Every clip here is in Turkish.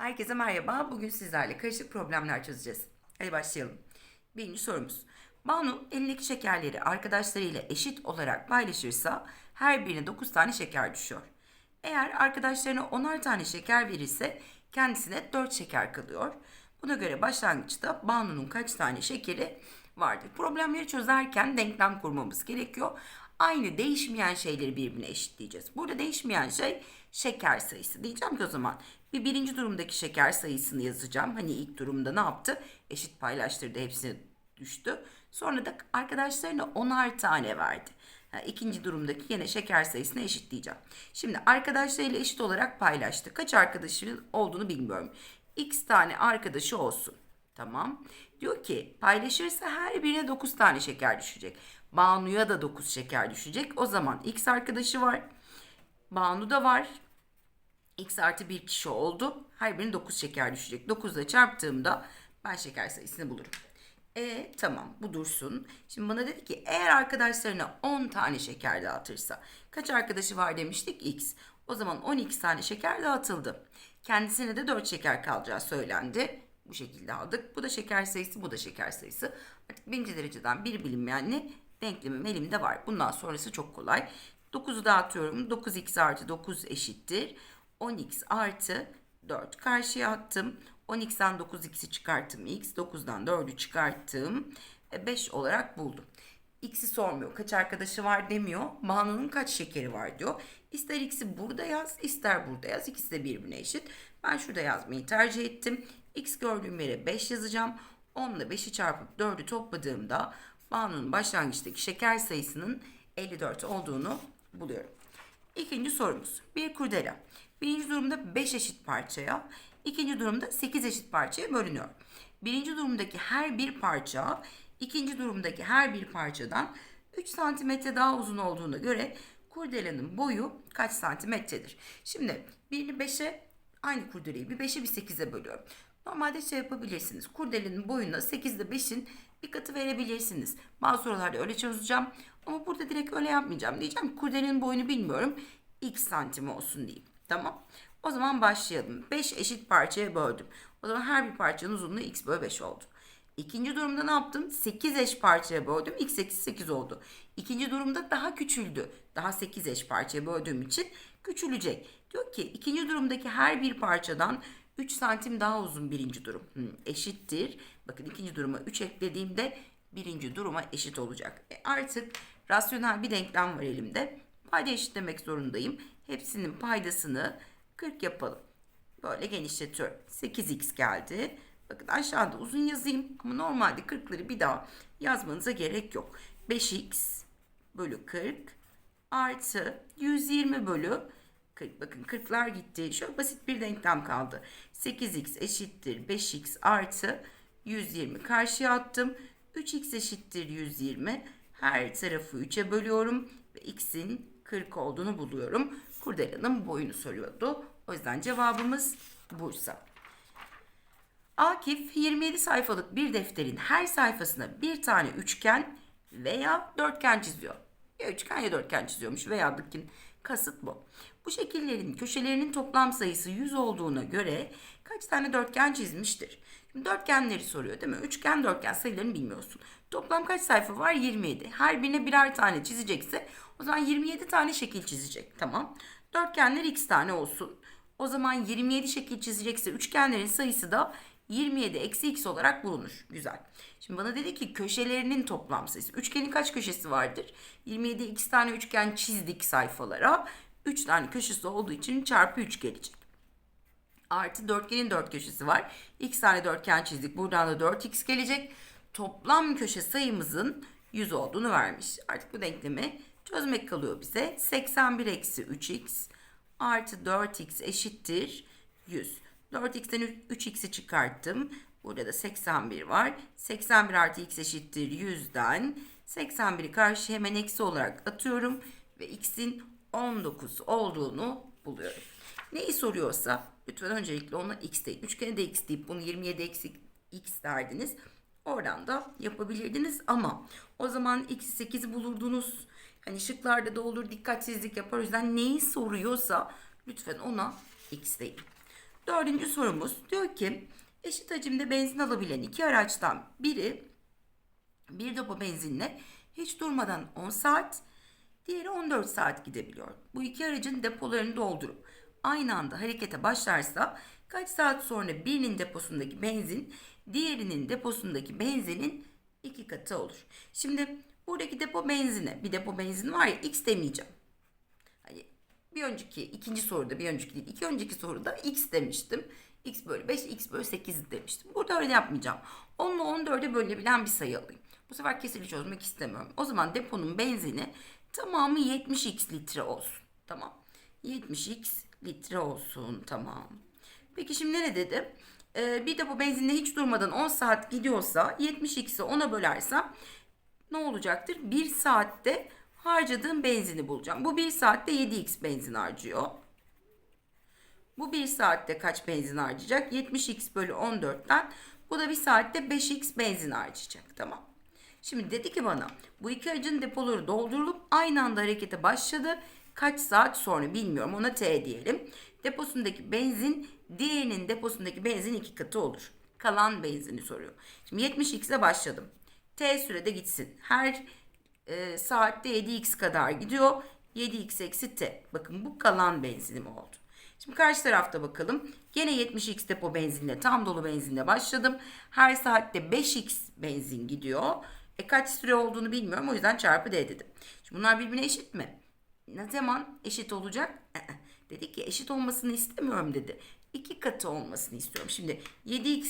Herkese merhaba. Bugün sizlerle karışık problemler çözeceğiz. Hadi başlayalım. Birinci sorumuz. Banu elindeki şekerleri arkadaşlarıyla eşit olarak paylaşırsa her birine 9 tane şeker düşüyor. Eğer arkadaşlarına 10'ar tane şeker verirse kendisine 4 şeker kalıyor. Buna göre başlangıçta Banu'nun kaç tane şekeri vardır? Problemleri çözerken denklem kurmamız gerekiyor. Aynı değişmeyen şeyleri birbirine eşitleyeceğiz. Burada değişmeyen şey şeker sayısı. Diyeceğim ki o zaman bir birinci durumdaki şeker sayısını yazacağım. Hani ilk durumda ne yaptı? Eşit paylaştırdı hepsini düştü. Sonra da arkadaşlarına onar tane verdi. Ha, ikinci durumdaki yine şeker sayısını eşitleyeceğim. Şimdi arkadaşlarıyla eşit olarak paylaştı. Kaç arkadaşının olduğunu bilmiyorum. X tane arkadaşı olsun. Tamam. Diyor ki paylaşırsa her birine 9 tane şeker düşecek. Banu'ya da 9 şeker düşecek. O zaman X arkadaşı var. Banu da var. X artı bir kişi oldu. Her birine 9 şeker düşecek. 9 ile çarptığımda ben şeker sayısını bulurum. E tamam bu dursun. Şimdi bana dedi ki eğer arkadaşlarına 10 tane şeker dağıtırsa kaç arkadaşı var demiştik X. O zaman 12 tane şeker dağıtıldı. Kendisine de 4 şeker kalacağı söylendi. Bu şekilde aldık. Bu da şeker sayısı, bu da şeker sayısı. Artık birinci dereceden bir bilinmeyenli denklemim elimde var. Bundan sonrası çok kolay. 9'u dağıtıyorum. 9x artı 9 eşittir. 10x artı 4 karşıya attım. 10x'ten 9x'i çıkarttım x. 9'dan 4'ü çıkarttım. E, 5 olarak buldum. X'i sormuyor. Kaç arkadaşı var demiyor. Banu'nun kaç şekeri var diyor. İster X'i burada yaz, ister burada yaz. İkisi de birbirine eşit. Ben şurada yazmayı tercih ettim. X gördüğüm yere 5 yazacağım. 10 ile 5'i çarpıp 4'ü topladığımda Banu'nun başlangıçtaki şeker sayısının 54 olduğunu buluyorum. İkinci sorumuz. Bir kurdela. Birinci durumda 5 eşit parçaya, ikinci durumda 8 eşit parçaya bölünüyor. Birinci durumdaki her bir parça, ikinci durumdaki her bir parçadan 3 santimetre daha uzun olduğuna göre kurdelanın boyu kaç santimetredir? Şimdi birini 5'e aynı kurdeleyi bir 5'e bir 8'e bölüyorum. Normalde şey yapabilirsiniz. Kurdelenin boyuna 8 ile 5'in bir katı verebilirsiniz. Bazı sorularda öyle çözeceğim. Ama burada direkt öyle yapmayacağım. Diyeceğim ki kurdelenin boyunu bilmiyorum. X santim olsun diyeyim. Tamam. O zaman başlayalım. 5 eşit parçaya böldüm. O zaman her bir parçanın uzunluğu x bölü 5 oldu. İkinci durumda ne yaptım? 8 eş parçaya böldüm. X eksi 8 oldu. İkinci durumda daha küçüldü. Daha 8 eş parçaya böldüğüm için küçülecek. Diyor ki ikinci durumdaki her bir parçadan 3 santim daha uzun birinci durum. Hmm, eşittir. Bakın ikinci duruma 3 eklediğimde birinci duruma eşit olacak. E artık rasyonel bir denklem var elimde. Payda eşitlemek zorundayım. Hepsinin paydasını 40 yapalım. Böyle genişletiyorum. 8x geldi. Bakın aşağıda uzun yazayım ama normalde 40'ları bir daha yazmanıza gerek yok. 5x bölü 40 artı 120 bölü 40. Bakın 40'lar gitti. Şöyle basit bir denklem kaldı. 8x eşittir 5x artı 120 karşıya attım. 3x eşittir 120. Her tarafı 3'e bölüyorum ve x'in 40 olduğunu buluyorum. Kurdelanın boyunu soruyordu. O yüzden cevabımız Bursa. Akif 27 sayfalık bir defterin her sayfasına bir tane üçgen veya dörtgen çiziyor. Ya üçgen ya dörtgen çiziyormuş veya dıkin kasıt bu. Bu şekillerin köşelerinin toplam sayısı 100 olduğuna göre kaç tane dörtgen çizmiştir? Şimdi dörtgenleri soruyor değil mi? Üçgen dörtgen sayılarını bilmiyorsun. Toplam kaç sayfa var? 27. Her birine birer tane çizecekse o zaman 27 tane şekil çizecek. Tamam. Dörtgenler x tane olsun. O zaman 27 şekil çizecekse üçgenlerin sayısı da 27 eksi x olarak bulunur. Güzel. Şimdi bana dedi ki köşelerinin toplam sayısı. Üçgenin kaç köşesi vardır? 27 x tane üçgen çizdik sayfalara. 3 tane köşesi olduğu için çarpı 3 gelecek. Artı dörtgenin 4 köşesi var. X tane dörtgen çizdik. Buradan da 4x gelecek. Toplam köşe sayımızın 100 olduğunu vermiş. Artık bu denklemi çözmek kalıyor bize. 81 eksi 3x artı 4x eşittir 100. 4x'ten 3x'i çıkarttım. Burada da 81 var. 81 artı x eşittir 100'den. 81'i karşı hemen eksi olarak atıyorum. Ve x'in 19 olduğunu buluyorum. Neyi soruyorsa lütfen öncelikle ona x deyin. Üçgene de x deyip bunu 27 eksi x derdiniz. Oradan da yapabilirdiniz ama o zaman x 8'i bulurdunuz. Hani şıklarda da olur dikkatsizlik yapar. O yüzden neyi soruyorsa lütfen ona x deyin. Dördüncü sorumuz diyor ki eşit hacimde benzin alabilen iki araçtan biri bir depo benzinle hiç durmadan 10 saat, diğeri 14 saat gidebiliyor. Bu iki aracın depolarını doldurup aynı anda harekete başlarsa kaç saat sonra birinin deposundaki benzin diğerinin deposundaki benzinin iki katı olur. Şimdi buradaki depo benzine bir depo benzin var ya x demeyeceğim. Hani bir önceki ikinci soruda bir önceki değil iki önceki soruda x demiştim. x bölü 5 x bölü 8 demiştim. Burada öyle yapmayacağım. 10 ile 14'e bölünebilen bir sayı alayım. Bu sefer kesiri çözmek istemiyorum. O zaman deponun benzini tamamı 70x litre olsun. Tamam. 70x litre olsun. Tamam. Peki şimdi ne dedi? Ee, bir depo benzinle hiç durmadan 10 saat gidiyorsa 70x'i 10'a bölersem ne olacaktır? 1 saatte harcadığım benzini bulacağım. Bu 1 saatte 7x benzin harcıyor. Bu 1 saatte kaç benzin harcayacak? 70x bölü 14'ten bu da 1 saatte 5x benzin harcayacak. Tamam. Şimdi dedi ki bana bu iki aracın depoları doldurulup aynı anda harekete başladı. Kaç saat sonra bilmiyorum ona T diyelim. Deposundaki benzin diğerinin deposundaki benzin iki katı olur. Kalan benzini soruyor. Şimdi 70x'e başladım. T sürede gitsin. Her e, saatte 7x kadar gidiyor. 7x eksi T. Bakın bu kalan benzinim oldu. Şimdi karşı tarafta bakalım. Gene 70x depo benzinle tam dolu benzinle başladım. Her saatte 5x benzin gidiyor. E kaç süre olduğunu bilmiyorum o yüzden çarpı D dedim. Şimdi bunlar birbirine eşit mi? Ne zaman eşit olacak? Dedi ki eşit olmasını istemiyorum dedi. İki katı olmasını istiyorum. Şimdi 7x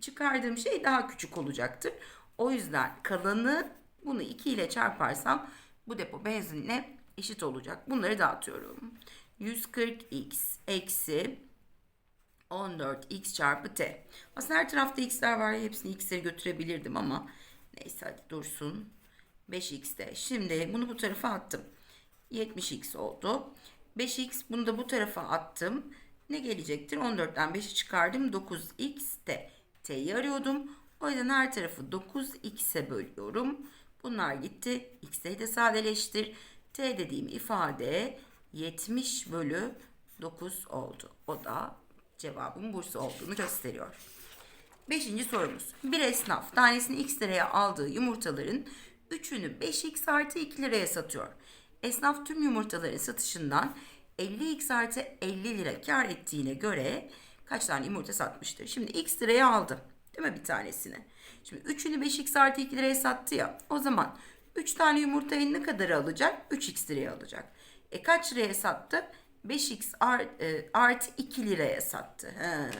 çıkardığım şey daha küçük olacaktır. O yüzden kalanı bunu 2 ile çarparsam bu depo benzinle eşit olacak. Bunları dağıtıyorum. 140x eksi 14x çarpı t. Aslında her tarafta x'ler var. Hepsini x'leri götürebilirdim ama neyse hadi dursun. 5x'te. Şimdi bunu bu tarafa attım. 70x oldu. 5x bunu da bu tarafa attım. Ne gelecektir? 14'ten 5'i çıkardım. 9x'te. T'yi arıyordum. O yüzden her tarafı 9x'e bölüyorum. Bunlar gitti. X'leri de sadeleştir. T dediğim ifade 70 bölü 9 oldu. O da cevabın Bursa olduğunu gösteriyor. Beşinci sorumuz. Bir esnaf tanesini x liraya aldığı yumurtaların 3'ünü 5x artı 2 liraya satıyor. Esnaf tüm yumurtaların satışından 50x artı 50 lira kar ettiğine göre kaç tane yumurta satmıştır? Şimdi x liraya aldı. Değil mi bir tanesini? Şimdi 3'ünü 5x artı 2 liraya sattı ya. O zaman 3 tane yumurtayı ne kadar alacak? 3x liraya alacak. E kaç liraya sattı? 5x art, e, artı 2 liraya sattı. He.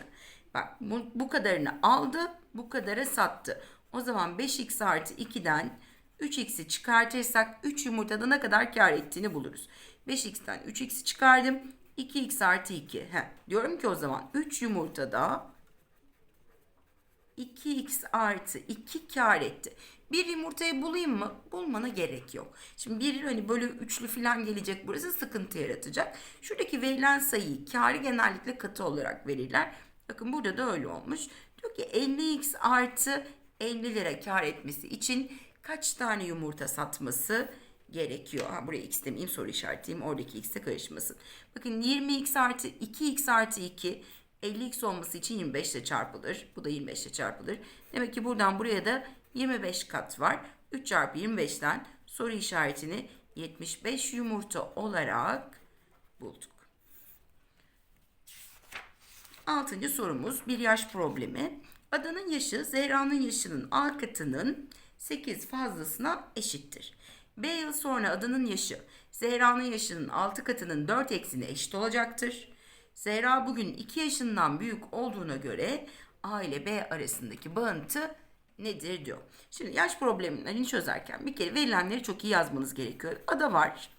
Bak bu, bu kadarını aldı, bu kadara sattı. O zaman 5x artı 2'den 3x'i çıkartırsak 3 yumurtada ne kadar kar ettiğini buluruz. 5x'ten 3x'i çıkardım. 2x artı 2. He. Diyorum ki o zaman 3 yumurtada 2x artı 2 kar etti. Bir yumurtayı bulayım mı? Bulmana gerek yok. Şimdi bir hani böyle üçlü falan gelecek burası sıkıntı yaratacak. Şuradaki verilen sayıyı karı genellikle katı olarak verirler. Bakın burada da öyle olmuş. Diyor ki 50x artı 50 lira kar etmesi için kaç tane yumurta satması gerekiyor? Ha, buraya x demeyeyim soru işaretleyeyim. Oradaki x'e karışmasın. Bakın 20x artı 2x artı 2 50x olması için 25 ile çarpılır. Bu da 25 ile çarpılır. Demek ki buradan buraya da 25 kat var. 3 çarpı 25'ten soru işaretini 75 yumurta olarak bulduk. Altıncı sorumuz bir yaş problemi. Adanın yaşı Zehra'nın yaşının A katının 8 fazlasına eşittir. B yıl sonra adanın yaşı Zehra'nın yaşının 6 katının 4 eksine eşit olacaktır. Zehra bugün 2 yaşından büyük olduğuna göre A ile B arasındaki bağıntı nedir diyor. Şimdi yaş problemlerini çözerken bir kere verilenleri çok iyi yazmanız gerekiyor. Ada var.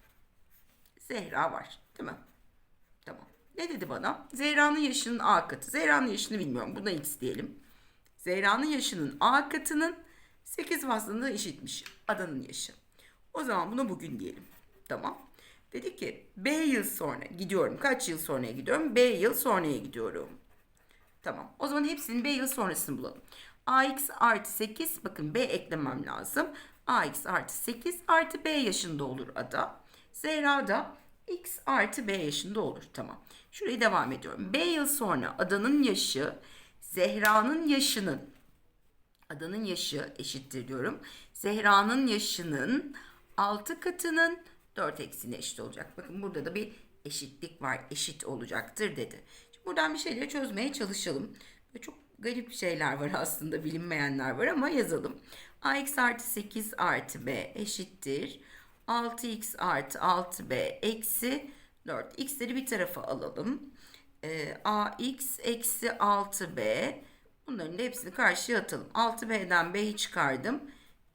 Zehra var. Değil mi? Tamam. Ne dedi bana? Zehra'nın yaşının A katı. Zehra'nın yaşını bilmiyorum. Buna x diyelim. Zehra'nın yaşının A katının 8 fazlalığına eşitmiş. Adanın yaşı. O zaman buna bugün diyelim. Tamam. Dedi ki B yıl sonra gidiyorum. Kaç yıl sonraya gidiyorum? B yıl sonraya gidiyorum. Tamam. O zaman hepsinin B yıl sonrasını bulalım. AX artı 8. Bakın B eklemem lazım. AX artı 8 artı B yaşında olur ada. Zehra da X artı B yaşında olur. Tamam. Şurayı devam ediyorum. B yıl sonra adanın yaşı Zehra'nın yaşının adanın yaşı eşittir diyorum. Zehra'nın yaşının 6 katının 4 eksine eşit olacak. Bakın burada da bir eşitlik var. Eşit olacaktır dedi. Şimdi buradan bir şeyleri çözmeye çalışalım. Böyle çok garip şeyler var aslında bilinmeyenler var ama yazalım. ax artı 8 artı b eşittir. 6x artı 6b eksi 4. x'leri bir tarafa alalım. Ee, ax eksi 6b Bunların da hepsini karşıya atalım. 6b'den b'yi çıkardım.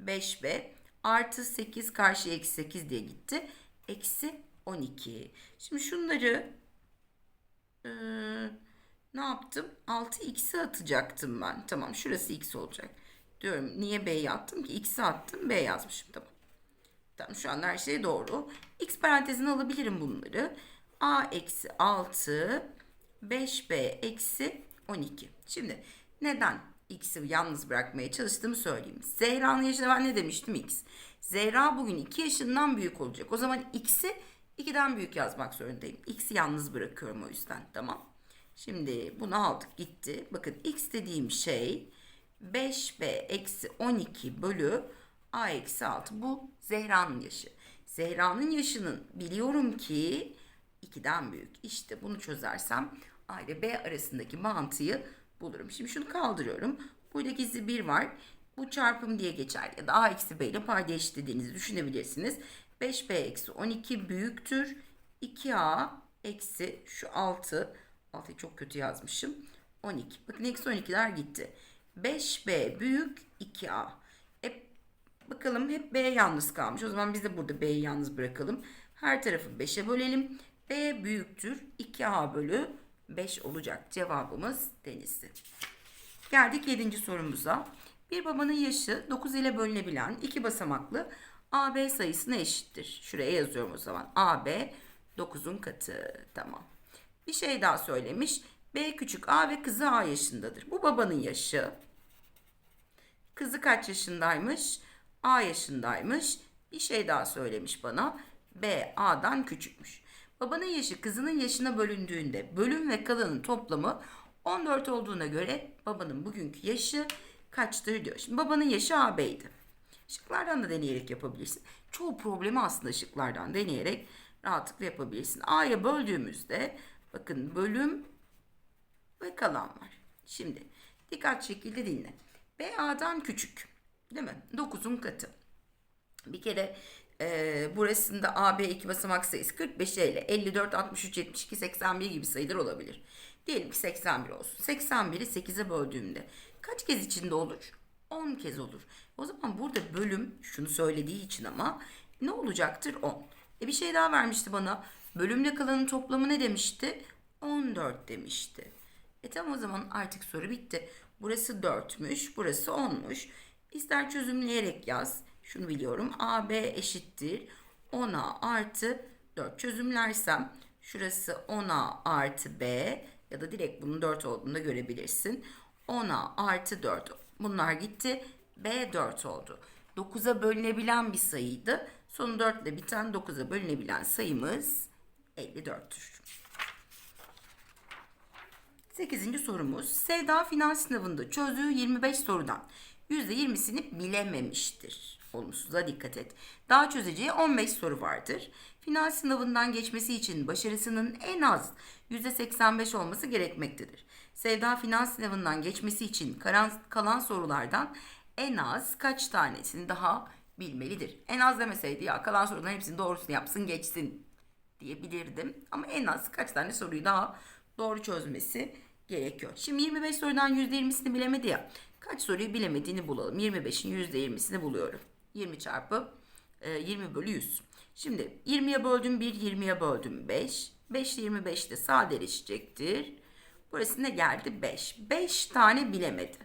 5b artı 8 karşıya eksi 8 diye gitti. Eksi 12. Şimdi şunları eee, ne yaptım? 6x'i atacaktım ben. Tamam şurası x olacak. Diyorum niye b'yi attım ki? x'i attım b yazmışım tamam. Tamam şu an her şey doğru. X parantezine alabilirim bunları. A eksi 6 5B eksi 12. Şimdi neden X'i yalnız bırakmaya çalıştığımı söyleyeyim. Zehra'nın yaşına ben ne demiştim X? Zehra bugün 2 yaşından büyük olacak. O zaman X'i 2'den büyük yazmak zorundayım. X'i yalnız bırakıyorum o yüzden. Tamam. Şimdi bunu aldık gitti. Bakın X dediğim şey 5B eksi 12 bölü A eksi 6. Bu Zehra'nın yaşı. Zehra'nın yaşının biliyorum ki 2'den büyük. İşte bunu çözersem A ile B arasındaki mantıyı bulurum. Şimdi şunu kaldırıyorum. Burada gizli 1 var. Bu çarpım diye geçer. Ya da A eksi B ile payda eşitlediğinizi düşünebilirsiniz. 5B eksi 12 büyüktür. 2A eksi şu 6. 6'yı çok kötü yazmışım. 12. Bakın eksi 12'ler gitti. 5B büyük 2A. E, bakalım hep B yalnız kalmış. O zaman biz de burada B'yi yalnız bırakalım. Her tarafı 5'e bölelim. B büyüktür 2A bölü 5 olacak. Cevabımız Denizli. Geldik 7. sorumuza. Bir babanın yaşı 9 ile bölünebilen iki basamaklı AB sayısına eşittir. Şuraya yazıyorum o zaman. AB 9'un katı. Tamam. Bir şey daha söylemiş. B küçük A ve kızı A yaşındadır. Bu babanın yaşı. Kızı kaç yaşındaymış? A yaşındaymış. Bir şey daha söylemiş bana. B A'dan küçükmüş. Babanın yaşı kızının yaşına bölündüğünde bölüm ve kalanın toplamı 14 olduğuna göre babanın bugünkü yaşı kaçtır diyor. Şimdi babanın yaşı AB'ydi. Şıklardan da deneyerek yapabilirsin. Çoğu problemi aslında şıklardan deneyerek rahatlıkla yapabilirsin. A'ya böldüğümüzde bakın bölüm ve kalan var. Şimdi dikkat şekilde dinle. B A'dan küçük. Değil mi? 9'un katı. Bir kere e, burasında AB iki basamak sayısı 45 ile 54, 63, 72, 81 gibi sayılar olabilir. Diyelim ki 81 olsun. 81'i 8'e böldüğümde kaç kez içinde olur? 10 kez olur. O zaman burada bölüm şunu söylediği için ama ne olacaktır? 10. E bir şey daha vermişti bana. Bölümle kalanın toplamı ne demişti? 14 demişti. E tamam o zaman artık soru bitti. Burası 4'müş, burası 10'muş. İster çözümleyerek yaz. Şunu biliyorum. AB eşittir 10A artı 4. Çözümlersem şurası 10A artı B ya da direkt bunun 4 olduğunu da görebilirsin. 10A artı 4. Bunlar gitti. B 4 oldu. 9'a bölünebilen bir sayıydı. Sonu 4 ile biten 9'a bölünebilen sayımız 54'tür. 8. sorumuz. Sevda finans sınavında çözdüğü 25 sorudan %20'sini bilememiştir. Olumsuza dikkat et. Daha çözeceği 15 soru vardır. Finans sınavından geçmesi için başarısının en az %85 olması gerekmektedir. Sevda finans sınavından geçmesi için kalan sorulardan en az kaç tanesini daha bilmelidir? En az demeseydi ya kalan soruların hepsini doğrusunu yapsın geçsin diyebilirdim. Ama en az kaç tane soruyu daha doğru çözmesi gerekiyor. Şimdi 25 sorudan %20'sini bilemedi ya. Kaç soruyu bilemediğini bulalım. 25'in %20'sini buluyorum. 20 çarpı e, 20 bölü 100. Şimdi 20'ye böldüm 1, 20'ye böldüm 5. 5 ile 25 de sadeleşecektir. Burası ne geldi? 5. 5 tane bilemedi.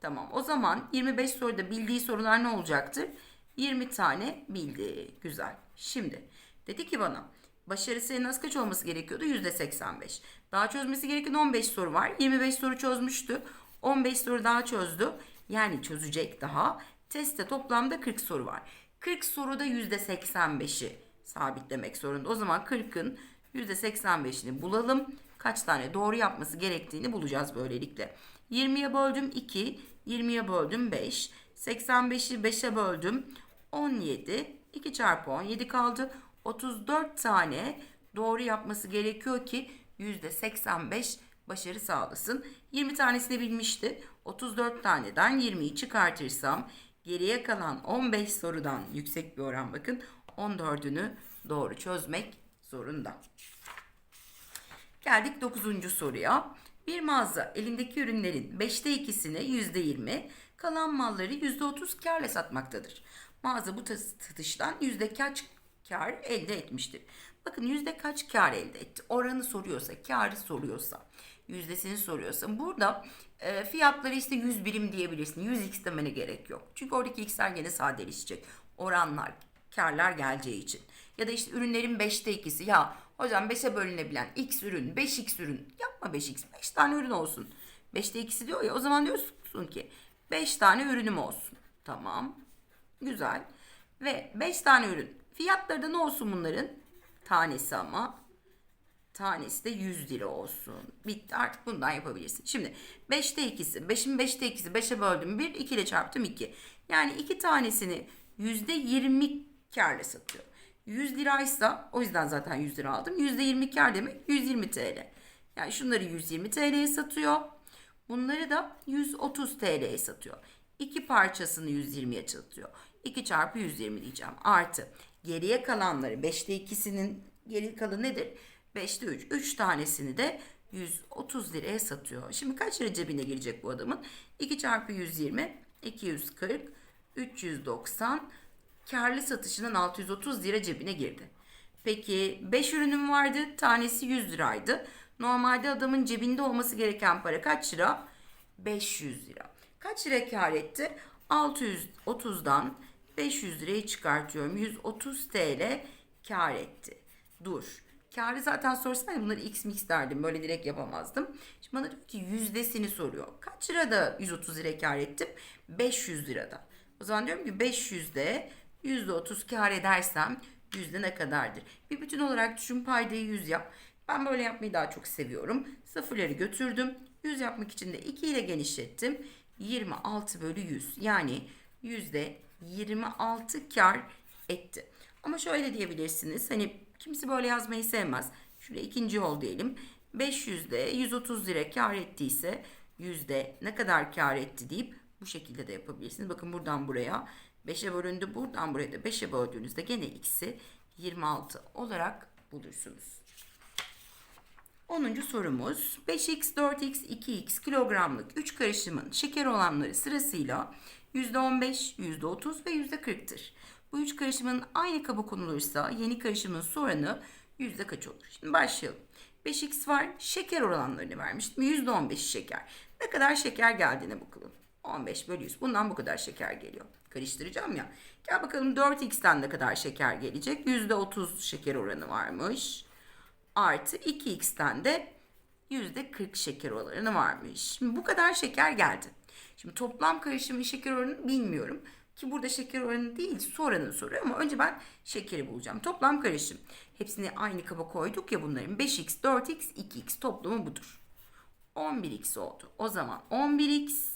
Tamam o zaman 25 soruda bildiği sorular ne olacaktır? 20 tane bildi. Güzel. Şimdi dedi ki bana başarısı en az kaç olması gerekiyordu? %85. Daha çözmesi gereken 15 soru var. 25 soru çözmüştü. 15 soru daha çözdü. Yani çözecek daha. Testte toplamda 40 soru var. 40 soruda %85'i sabitlemek zorunda. O zaman 40'ın %85'ini bulalım. Kaç tane doğru yapması gerektiğini bulacağız böylelikle. 20'ye böldüm 2, 20'ye böldüm 5, 85'i 5'e böldüm 17, 2 çarpı 17 kaldı. 34 tane doğru yapması gerekiyor ki %85 başarı sağlasın. 20 tanesini bilmişti. 34 taneden 20'yi çıkartırsam geriye kalan 15 sorudan yüksek bir oran bakın 14'ünü doğru çözmek zorunda. Geldik 9. soruya. Bir mağaza elindeki ürünlerin 5'te 2'sini %20, kalan malları %30 karla satmaktadır. Mağaza bu satıştan yüzde kaç kar elde etmiştir? Bakın yüzde kaç kar elde etti? Oranı soruyorsa, karı soruyorsa, yüzdesini soruyorsa burada e, fiyatları işte 100 birim diyebilirsin. 100x demene gerek yok. Çünkü oradaki x'ler gene sadeleşecek. Oranlar, karlar geleceği için. Ya da işte ürünlerin 5'te 2'si. Ya hocam 5'e bölünebilen x ürün, 5x ürün. Yapma 5x. 5 tane ürün olsun. 5'te 2'si diyor ya o zaman diyorsun ki 5 tane ürünüm olsun. Tamam. Güzel. Ve 5 tane ürün. Fiyatları da ne olsun bunların? Tanesi ama. Tanesi de 100 lira olsun. Bitti artık bundan yapabilirsin. Şimdi 5'te 2'si. 5'in 5'te 2'si. 5'e böldüm 1. 2 ile çarptım 2. Yani 2 tanesini %20 karla satıyor. 100 liraysa o yüzden zaten 100 lira aldım. %20 kar demek 120 TL. Yani şunları 120 TL'ye satıyor. Bunları da 130 TL'ye satıyor. İki parçasını 120'ye satıyor. 2 çarpı 120 diyeceğim. Artı geriye kalanları 5'te 2'sinin geri kalanı nedir? 5'te 3. 3 tanesini de 130 liraya satıyor. Şimdi kaç lira cebine girecek bu adamın? 2 çarpı 120 240 390 karlı satışının 630 lira cebine girdi. Peki 5 ürünüm vardı. Tanesi 100 liraydı. Normalde adamın cebinde olması gereken para kaç lira? 500 lira. Kaç lira kar etti? 630'dan 500 lirayı çıkartıyorum. 130 TL kar etti. Dur. Karı zaten sorsaydı bunları x mix derdim. Böyle direkt yapamazdım. Şimdi bana diyor ki yüzdesini soruyor. Kaç lirada 130 lira kar ettim? 500 lirada. O zaman diyorum ki 500'de %30 kar edersem yüzde ne kadardır? Bir bütün olarak düşün paydayı 100 yap. Ben böyle yapmayı daha çok seviyorum. Sıfırları götürdüm. 100 yapmak için de 2 ile genişlettim. 26 bölü 100. Yani yüzde 26 kar etti. Ama şöyle diyebilirsiniz. Hani kimisi böyle yazmayı sevmez. Şuraya ikinci yol diyelim. 500'de 130 lira kar ettiyse yüzde ne kadar kar etti deyip bu şekilde de yapabilirsiniz. Bakın buradan buraya 5'e bölündü. Buradan buraya da 5'e böldüğünüzde gene x'i 26 olarak bulursunuz. 10. sorumuz 5x, 4x, 2x kilogramlık 3 karışımın şeker olanları sırasıyla %15, %30 ve %40'tır. Bu üç karışımın aynı kaba konulursa yeni karışımın su oranı yüzde kaç olur? Şimdi başlayalım. 5x var. Şeker oranlarını vermiştim. %15 şeker. Ne kadar şeker geldiğine bakalım. 15 bölü 100. Bundan bu kadar şeker geliyor. Karıştıracağım ya. Gel bakalım 4x'ten ne kadar şeker gelecek? %30 şeker oranı varmış. Artı 2x'ten de %40 şeker oranı varmış. Şimdi bu kadar şeker geldi. Şimdi toplam karışımın şeker oranını bilmiyorum. Ki burada şeker oranı değil su oranını soruyor ama önce ben şekeri bulacağım. Toplam karışım. Hepsini aynı kaba koyduk ya bunların. 5x, 4x, 2x toplamı budur. 11x oldu. O zaman 11x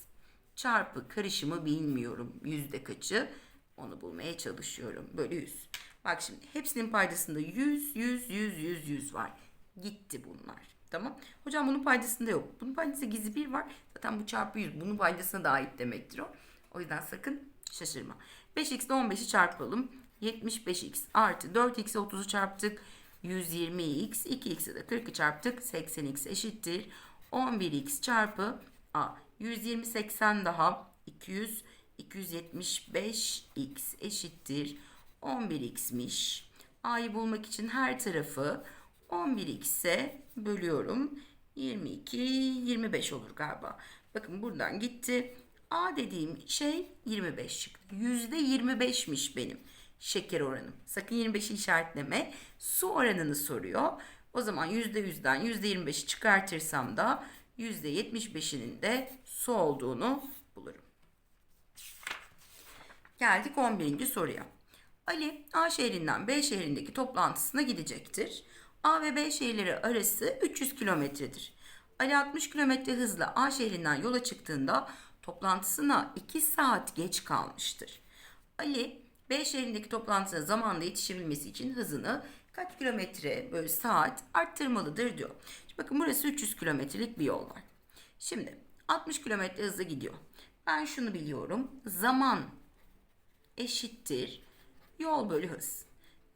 çarpı karışımı bilmiyorum. Yüzde kaçı? Onu bulmaya çalışıyorum. Bölü 100. Bak şimdi hepsinin paydasında 100, 100, 100, 100, 100 var. Gitti bunlar. Tamam. Hocam bunun paydasında yok. Bunun paydasında gizli bir var. Zaten bu çarpı 100. Bunun paydasına da ait demektir o. O yüzden sakın şaşırma. 5x ile 15'i çarpalım. 75x artı 4x'e 30'u çarptık. 120x. 2x'e de 40'ı çarptık. 80x eşittir. 11x çarpı a. 120 80 daha 200 275x eşittir 11x'miş. A'yı bulmak için her tarafı 11x'e bölüyorum. 22 25 olur galiba. Bakın buradan gitti. A dediğim şey 25 çıktı. %25'miş benim şeker oranım. Sakın 25'i işaretleme. Su oranını soruyor. O zaman %100'den %25'i çıkartırsam da %75'inin de su olduğunu bulurum. Geldik 11. soruya. Ali A şehrinden B şehrindeki toplantısına gidecektir. A ve B şehirleri arası 300 kilometredir. Ali 60 kilometre hızla A şehrinden yola çıktığında toplantısına 2 saat geç kalmıştır. Ali B şehrindeki toplantısına zamanında yetişebilmesi için hızını kaç kilometre bölü saat arttırmalıdır diyor. Şimdi bakın burası 300 kilometrelik bir yol var. Şimdi 60 kilometre hızla gidiyor. Ben şunu biliyorum. Zaman eşittir yol bölü hız.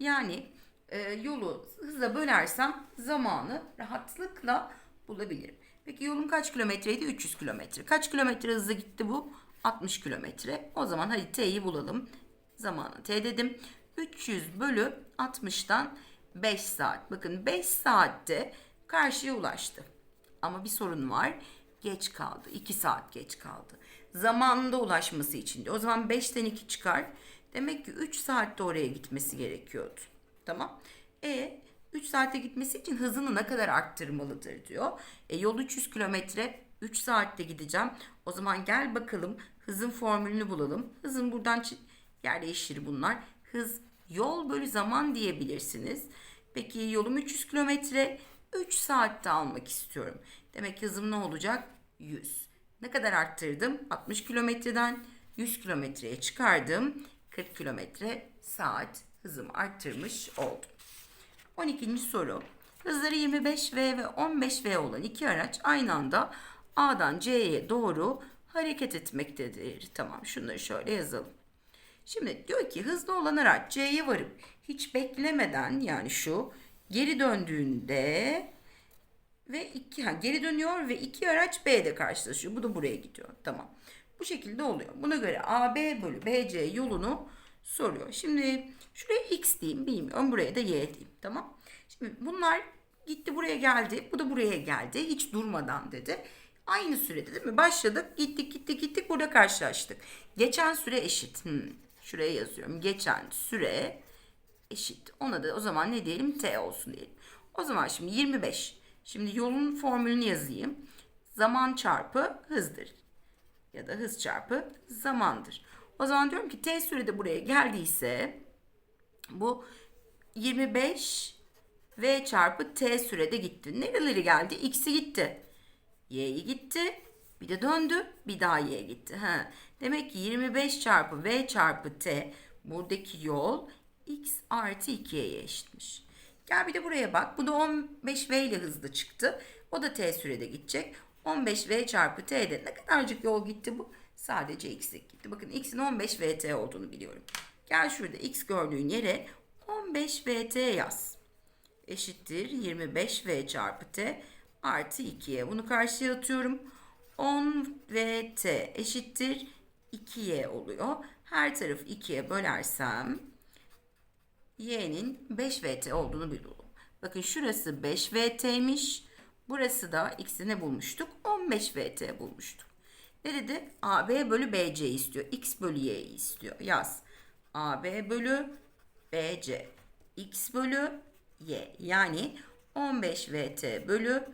Yani e, yolu hızla bölersem zamanı rahatlıkla bulabilirim. Peki yolum kaç kilometreydi? 300 kilometre. Kaç kilometre hızla gitti bu? 60 kilometre. O zaman hadi t'yi bulalım. Zamanı t dedim. 300 bölü 60'tan 5 saat. Bakın 5 saatte karşıya ulaştı. Ama bir sorun var. Geç kaldı. 2 saat geç kaldı. Zamanında ulaşması için diyor. O zaman 5'ten 2 çıkar. Demek ki 3 saatte oraya gitmesi gerekiyordu. Tamam. E 3 saatte gitmesi için hızını ne kadar arttırmalıdır diyor. E, yol 300 kilometre 3 saatte gideceğim. O zaman gel bakalım hızın formülünü bulalım. Hızın buradan yer değişir bunlar. Hız yol bölü zaman diyebilirsiniz. Peki yolum 300 kilometre 3 saatte almak istiyorum. Demek hızım ne olacak? 100. Ne kadar arttırdım? 60 kilometreden 100 kilometreye çıkardım. 40 kilometre saat hızımı arttırmış oldum. 12. soru. Hızları 25V ve 15V olan iki araç aynı anda A'dan C'ye doğru hareket etmektedir. Tamam şunları şöyle yazalım. Şimdi diyor ki hızlı olan araç C'ye varıp hiç beklemeden yani şu geri döndüğünde ve iki ha, geri dönüyor ve iki araç B'de karşılaşıyor. Bu da buraya gidiyor. Tamam. Bu şekilde oluyor. Buna göre AB bölü BC yolunu soruyor. Şimdi şuraya X diyeyim bilmiyorum. Buraya da Y diyeyim. Tamam. Şimdi bunlar gitti buraya geldi. Bu da buraya geldi. Hiç durmadan dedi. Aynı sürede değil mi? Başladık. Gittik gittik gittik. Burada karşılaştık. Geçen süre eşit. Hmm. Şuraya yazıyorum. Geçen süre eşit. Ona da o zaman ne diyelim? T olsun diyelim. O zaman şimdi 25. Şimdi yolun formülünü yazayım. Zaman çarpı hızdır. Ya da hız çarpı zamandır. O zaman diyorum ki T sürede buraya geldiyse bu 25 V çarpı T sürede gitti. Nereleri geldi? X'i gitti. Y'yi gitti. Bir de döndü. Bir daha Y gitti. Ha. Demek ki 25 çarpı V çarpı T buradaki yol X artı 2Y'ye eşitmiş. Gel bir de buraya bak. Bu da 15V ile hızlı çıktı. O da T sürede gidecek. 15V çarpı T'de ne kadarcık yol gitti bu? Sadece X'lik gitti. Bakın X'in 15VT olduğunu biliyorum. Gel şurada X gördüğün yere 15VT yaz. Eşittir 25V çarpı T artı 2Y. Bunu karşıya atıyorum. 10VT eşittir 2Y oluyor. Her tarafı 2'ye bölersem y'nin 5vt olduğunu biliyorum. Bakın şurası 5vt'ymiş. Burası da x'i ne bulmuştuk? 15vt bulmuştuk. Ne dedi? AB bölü BC istiyor. X bölü Y istiyor. Yaz. AB bölü BC. X bölü Y. Yani 15vt bölü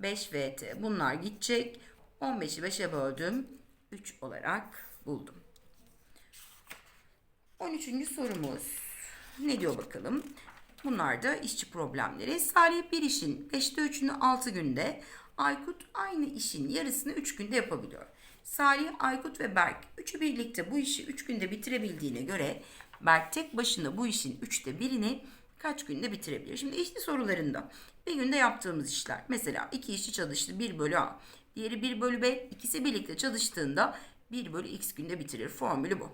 5vt. Bunlar gidecek. 15'i 5'e böldüm. 3 olarak buldum. 13. sorumuz. Ne diyor bakalım? Bunlar da işçi problemleri. Salih bir işin 5'te 3'ünü 6 günde, Aykut aynı işin yarısını 3 günde yapabiliyor. Salih, Aykut ve Berk üçü birlikte bu işi 3 günde bitirebildiğine göre Berk tek başına bu işin 3'te birini kaç günde bitirebilir? Şimdi işçi sorularında bir günde yaptığımız işler. Mesela iki işçi çalıştı 1 bölü A. Diğeri 1 bölü B. İkisi birlikte çalıştığında 1 bölü X günde bitirir. Formülü bu.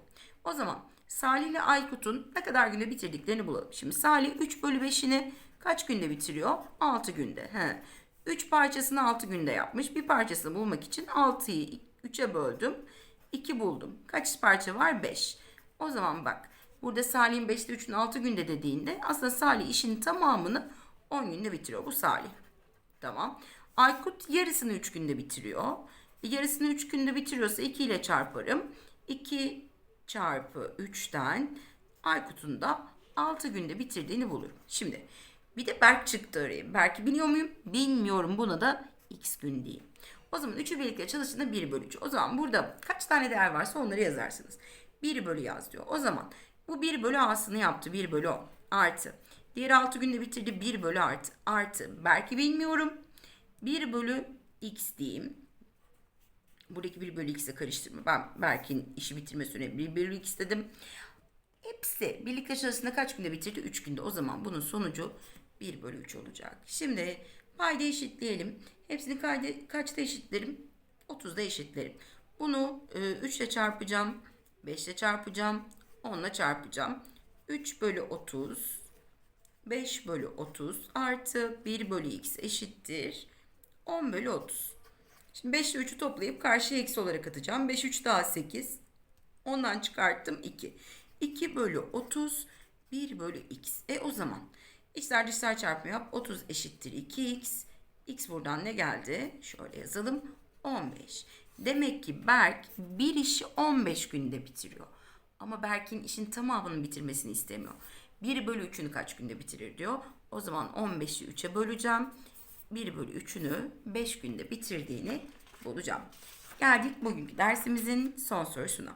O zaman Salih ile Aykut'un ne kadar günde bitirdiklerini bulalım. Şimdi Salih 3 bölü 5'ini kaç günde bitiriyor? 6 günde. He. 3 parçasını 6 günde yapmış. Bir parçasını bulmak için 6'yı 3'e böldüm. 2 buldum. Kaç parça var? 5. O zaman bak. Burada Salih'in 5'te 3'ün 6 günde dediğinde aslında Salih işin tamamını 10 günde bitiriyor. Bu Salih. Tamam. Aykut yarısını 3 günde bitiriyor. E, yarısını 3 günde bitiriyorsa 2 ile çarparım. 2 çarpı 3'ten Aykut'un da 6 günde bitirdiğini bulurum. Şimdi bir de Berk çıktı araya. Berk'i biliyor muyum? Bilmiyorum. Buna da x gün diyeyim. O zaman 3'ü birlikte çalıştığında 1 bölü 3. O zaman burada kaç tane değer varsa onları yazarsınız. 1 bölü yaz diyor. O zaman bu 1 bölü a'sını yaptı. 1 bölü 10 artı. Diğeri 6 günde bitirdi 1 bölü artı. Artı. Belki bilmiyorum. 1 bölü x diyeyim. Buradaki 1 bölü x'e karıştırma. Ben Berk'in işi bitirme süre 1 bölü x dedim. Hepsi birlikte çalıştığında kaç günde bitirdi? 3 günde. O zaman bunun sonucu 1 bölü 3 olacak. Şimdi payda eşitleyelim. Hepsini kayda, kaçta eşitlerim? 30'da eşitlerim. Bunu e, 3 ile çarpacağım. 5 ile çarpacağım. 10 ile çarpacağım. 3 bölü 30. 5 bölü 30 artı 1 bölü x eşittir. 10 bölü 30. Şimdi 5 ile 3'ü toplayıp karşıya eksi olarak atacağım. 5 3 daha 8. Ondan çıkarttım 2. 2 bölü 30 1 bölü x. E o zaman içler dışlar çarpımı yap. 30 eşittir 2x. x buradan ne geldi? Şöyle yazalım. 15. Demek ki Berk bir işi 15 günde bitiriyor. Ama Berk'in işin tamamını bitirmesini istemiyor. 1 bölü 3'ünü kaç günde bitirir diyor. O zaman 15'i 3'e böleceğim. 1 bölü 3'ünü 5 günde bitirdiğini bulacağım. Geldik bugünkü dersimizin son sorusuna.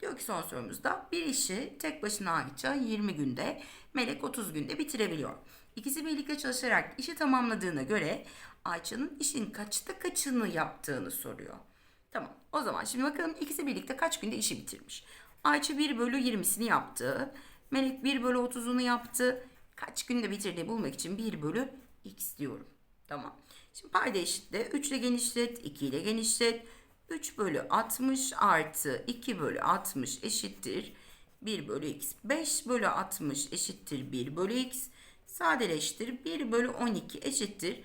Diyor ki son sorumuzda bir işi tek başına Ayça 20 günde, Melek 30 günde bitirebiliyor. İkisi birlikte çalışarak işi tamamladığına göre Ayça'nın işin kaçta kaçını yaptığını soruyor. Tamam o zaman şimdi bakalım ikisi birlikte kaç günde işi bitirmiş. Ayça 1 bölü 20'sini yaptı. Melek 1 bölü 30'unu yaptı. Kaç günde bitirdiğini bulmak için 1 bölü x diyorum. Tamam. Şimdi payda eşitle 3 ile genişlet, 2 ile genişlet. 3 bölü 60 artı 2 bölü 60 eşittir 1 bölü x. 5 bölü 60 eşittir 1 bölü x. Sadeleştir 1 bölü 12 eşittir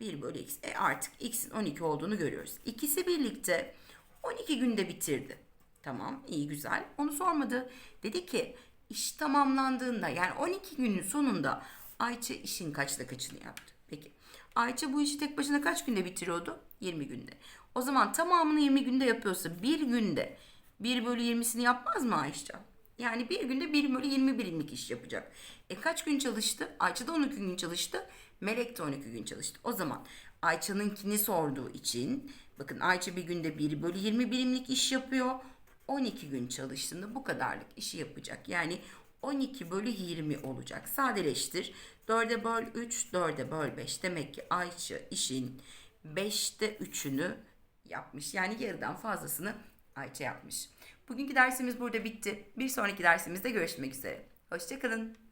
1 bölü x. E artık x'in 12 olduğunu görüyoruz. İkisi birlikte 12 günde bitirdi. Tamam iyi güzel. Onu sormadı. Dedi ki iş tamamlandığında yani 12 günün sonunda Ayça işin kaçta kaçını yaptı? Peki Ayça bu işi tek başına kaç günde bitiriyordu? 20 günde. O zaman tamamını 20 günde yapıyorsa bir günde 1 bölü 20'sini yapmaz mı Ayşe? Yani bir günde 1 bölü 20 birimlik iş yapacak. E kaç gün çalıştı? Ayça da 12 gün çalıştı. Melek de 12 gün çalıştı. O zaman Ayça'nınkini sorduğu için bakın Ayça bir günde 1 bölü 20 birimlik iş yapıyor. 12 gün çalıştığında bu kadarlık işi yapacak. Yani 12 bölü 20 olacak. Sadeleştir. 4'e böl 3, 4'e böl 5. Demek ki Ayça işin 5'te 3'ünü yapmış. Yani yarıdan fazlasını Ayça yapmış. Bugünkü dersimiz burada bitti. Bir sonraki dersimizde görüşmek üzere. Hoşçakalın.